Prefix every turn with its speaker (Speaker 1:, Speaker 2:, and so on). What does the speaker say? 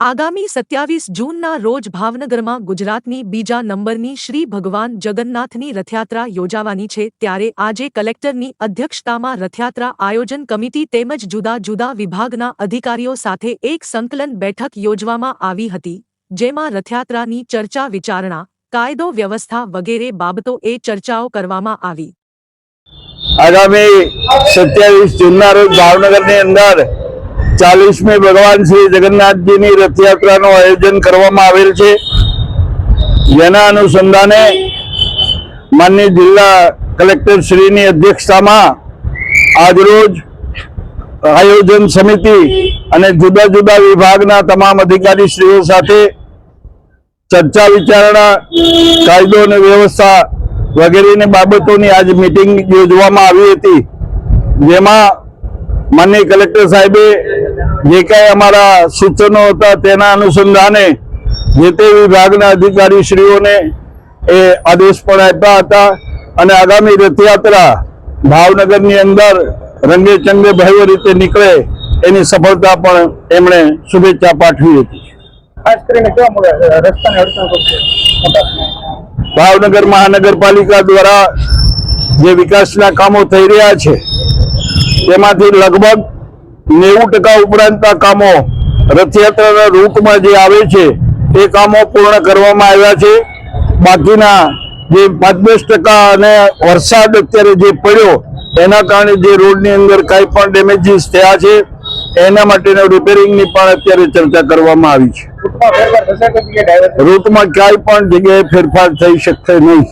Speaker 1: આગામી સત્યાવીસ જૂનના રોજ ભાવનગરમાં ગુજરાતની બીજા નંબરની શ્રી ભગવાન જગન્નાથની રથયાત્રા યોજાવાની છે, ત્યારે આજે કલેક્ટરની અધ્યક્ષતામાં રથયાત્રા આયોજન કમિટી તેમજ જુદા જુદા વિભાગના અધિકારીઓ સાથે એક સંકલન બેઠક યોજવામાં આવી હતી, જેમાં રથયાત્રાની ચર્ચા વિચારણા, કાયદો વ્યવસ્થા વગેરે બાબતોએ ચર્ચાઓ કરવામાં આવી.
Speaker 2: આગામી સત્યાવીસ જૂનના રોજ ભાવનગરની અંદર ચાલીસમી ભગવાન શ્રી જગન્નાથજીની રથયાત્રાનું આયોજન કરવામાં આવેલ છે. જેના અનુસંધાને માનનીય જિલ્લા કલેક્ટર શ્રીની અધ્યક્ષતામાં આજરોજ આયોજન સમિતિ અને જુદા જુદા વિભાગના તમામ અધિકારી શ્રીઓ સાથે ચર્ચા વિચારણા, કાયદો અને વ્યવસ્થા વગેરેની બાબતોની આજ મિટિંગ યોજવામાં આવી હતી. જેમાં માનની કલેક્ટર સાહેબે જે કાંઈ અમારા સૂચનો હતા તેના અનુસંધાને જે તે વિભાગના અધિકારીશ્રીઓને એ આદેશ પણ આપ્યા હતા અને આગામી રથયાત્રા ભાવનગરની અંદર રંગે ચંગે ભવ્ય રીતે નીકળે એની સફળતા પણ એમણે શુભેચ્છા પાઠવી હતી. ભાવનગર મહાનગરપાલિકા દ્વારા જે વિકાસના કામો થઈ રહ્યા છે તેમાંથી લગભગ નેવું ટકા ઉપરાંતના કામો રથયાત્રાના રૂટમાં જે આવે છે એ કામો પૂર્ણ કરવામાં આવ્યા છે. બાકીના જે પાંચ દસ ટકા અને વરસાદ અત્યારે જે પડ્યો એના કારણે જે રોડની અંદર કાંઈ પણ ડેમેજીસ થયા છે એના માટેના રિપેરિંગની પણ અત્યારે ચર્ચા કરવામાં આવી છે. રૂટમાં ક્યાંય પણ જગ્યાએ ફેરફાર થઈ શકશે નહીં.